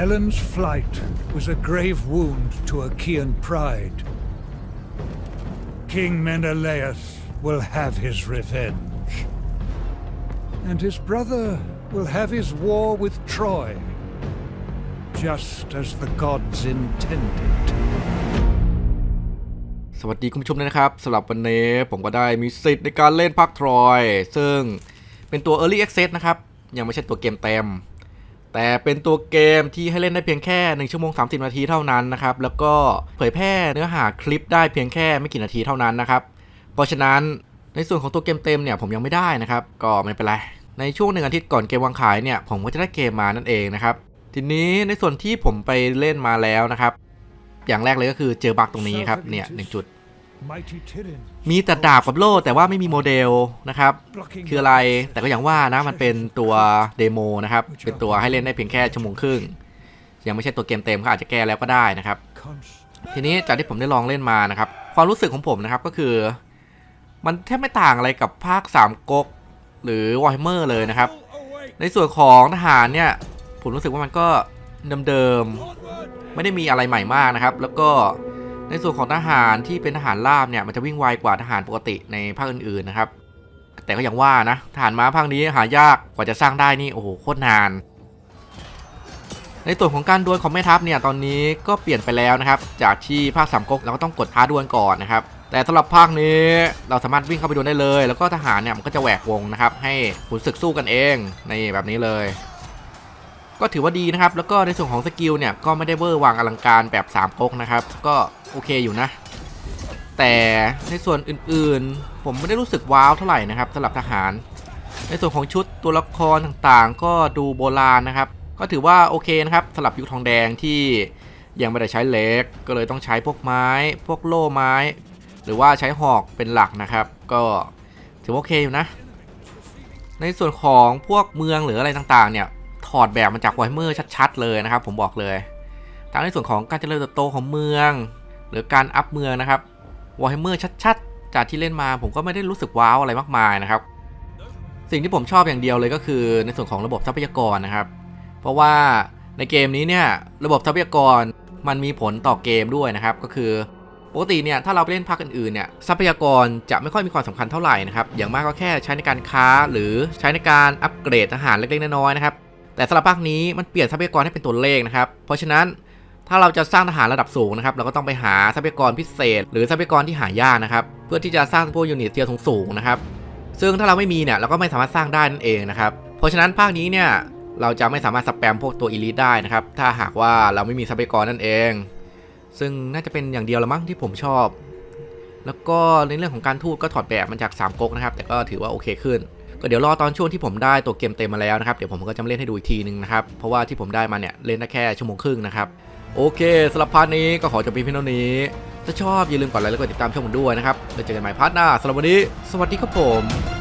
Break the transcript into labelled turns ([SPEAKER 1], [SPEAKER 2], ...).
[SPEAKER 1] Helen's flight was a grave wound to Achaean pride. King Menelaus will have his revenge. And his brother will have his war with Troy, just as the gods intended.
[SPEAKER 2] สวัสดีคุณผู้ชมด้วยนะครับสำหรับวันนี้ผมก็ได้มีสิทธิ์ในการเล่นภาคทรอย ซึ่งเป็นตัว Early Access นะครับ ยังไม่ใช่ตัวเกมเต็ม แต่เป็นตัวเกมที่ให้เล่นได้เพียงแค่ 1 ชั่วโมง 30 นาทีเท่านั้นนะครับ แล้วก็เผยแพร่เนื้อหาคลิปได้เพียงแค่ไม่กี่นาทีเท่านั้นนะครับ เพราะฉะนั้นในส่วนของตัวเกมเต็มเนี่ยผมยังไม่ได้นะครับ ก็ไม่เป็นไร ในช่วงหนึ่งอาทิตย์ก่อนเกมวางขายเนี่ยผมก็จะได้เกมมานั่นเองนะครับ ทีนี้ในส่วนที่ผมไปเล่นมาแล้วนะครับ อย่างแรกเลยก็คือเจอบั๊กตรงนี้ครับเนี่ยหนึ่งจุด มีแต่ดาบกับโล่แต่ว่าไม่มีโมเดลนะครับ
[SPEAKER 1] blocking
[SPEAKER 2] คืออะไรแต่ก็อย่างว่านะมันเป็นตัวเดโมนะครับ เป็นตัวให้เล่นได้เพียงแค่ชั่วโมงครึ่ง ยังไม่ใช่ตัวเกมเต็มก็อาจจะแก้แล้วก็ได้นะครับ
[SPEAKER 1] cons-
[SPEAKER 2] ทีนี้จากที่ผมได้ลองเล่นมานะครับ ความรู้สึกของผมนะครับก็คือ มันแทบไม่ต่างอะไรกับภาค3ก๊กหรือวอ r เมอร์เลยนะครับ ในส่วนของทหารเนี่ย ผมรู้สึกว่ามันก็เดิมๆไม่ได้มีอะไรใหม่มากนะครับ แล้วก็ ในส่วนของทหารที่เป็นทหารราบเนี่ยมันจะวิ่งไวกว่าทหารปกติในภาคอื่นๆนะครับ แต่ก็อย่างว่านะทหารม้าภาคนี้หายากกว่าจะสร้างได้นี่โอ้โหโคตรนาน ในส่วนของการดวลของแม่ทัพเนี่ยตอนนี้ก็เปลี่ยนไปแล้วนะครับ จากที่ภาคสามก๊กเราก็ต้องกดท้าดวลก่อนนะครับแต่สำหรับภาคนี้เราสามารถวิ่งเข้าไปดวลได้เลย แล้วก็ทหารเนี่ยมันก็จะแหวกวงนะครับ ให้ขุนศึกสู้กันเองในแบบนี้เลย ก็ถือว่าดีนะครับ แล้วก็ในส่วนของสกิลเนี่ยก็ไม่ได้เวอร์วางอลังการแบบสามก๊กนะครับ ก็โอเคอยู่นะ แต่ในส่วนอื่นๆ ผมไม่ได้รู้สึกว้าวเท่าไหร่นะครับสำหรับทหาร ในส่วนของชุดตัวละครต่างๆ ก็ดูโบราณนะครับ ก็ถือว่าโอเคนะครับสำหรับยุคทองแดงที่ยังไม่ได้ใช้เล็ก ก็เลยต้องใช้พวกไม้ พวกโล่ไม้ หรือว่าใช้หอกเป็นหลักนะครับ ก็ถือว่าโอเคอยู่นะ ในส่วนของพวกเมืองหรืออะไรต่างๆ เนี่ย ถอดแบบมาจากไวเมอร์ชัดๆเลยนะครับ ผมบอกเลยทั้งในส่วนของการเจริญเติบโตของเมือง หรือการอัพเมืองนะครับวอร์เมอร์ชัดๆ จากที่เล่นมาผมก็ไม่ได้รู้สึกว้าวอะไรมากมายนะครับ สิ่งที่ผมชอบอย่างเดียวเลยก็คือในส่วนของระบบทรัพยากรนะครับ เพราะว่าในเกมนี้เนี่ยระบบทรัพยากรมันมีผลต่อเกมด้วยนะครับ ก็คือปกติเนี่ยถ้าเราไปเล่นภาคอื่นๆเนี่ยทรัพยากรจะไม่ค่อยมีความสำคัญเท่าไหร่นะครับอย่างมากก็แค่ใช้ในการค้าหรือใช้ในการอัปเกรดทหารเล็กๆน้อยๆนะครับ แต่สำหรับภาคนี้มันเปลี่ยนทรัพยากรให้เป็นตัวเลขนะครับ เพราะฉะนั้นถ้าเราจะสร้างทหารระดับสูงนะครับเราก็ต้องไปหาทรัพยากรพิเศษ หรือทรัพยากรที่หายากนะครับ เพื่อที่จะสร้างพวกยูนิตเทียร์สูงๆนะครับ ซึ่งถ้าเราไม่มีเนี่ยเราก็ไม่สามารถสร้างได้นั่นเองนะครับ เพราะฉะนั้นภาคนี้เนี่ยเราจะไม่สามารถสแปมพวกตัวอีลิทได้นะครับ ถ้าหากว่าเราไม่มีทรัพยากรนั่นเอง ซึ่งน่าจะเป็นอย่างเดียวละมั้งที่ผมชอบ แล้วก็ในเรื่องของการทูตก็ถอดแบบมาจาก3ก๊กนะครับ แต่ก็ถือว่าโอเคขึ้น ก็เดี๋ยวรอตอนช่วงที่ผมได้ตัวเกมเต็มมาแล้วนะครับเดี๋ยวผมก็จะมาเล่นให้ดูอีกทีนึงนะครับเพราะว่าที่ผมได้มาเนี่ยเล่นได้แค่ชั่วโมงครึ่งนะครับโอเคสำหรับพาร์ทนี้ก็ขอจบเพียงเท่านี้ ถ้าชอบอย่าลืมกดไลค์และกดติดตามช่องผมด้วยนะครับแล้วเจอกันใหม่พาร์ทหน้าสำหรับวันนี้ สวัสดีครับผม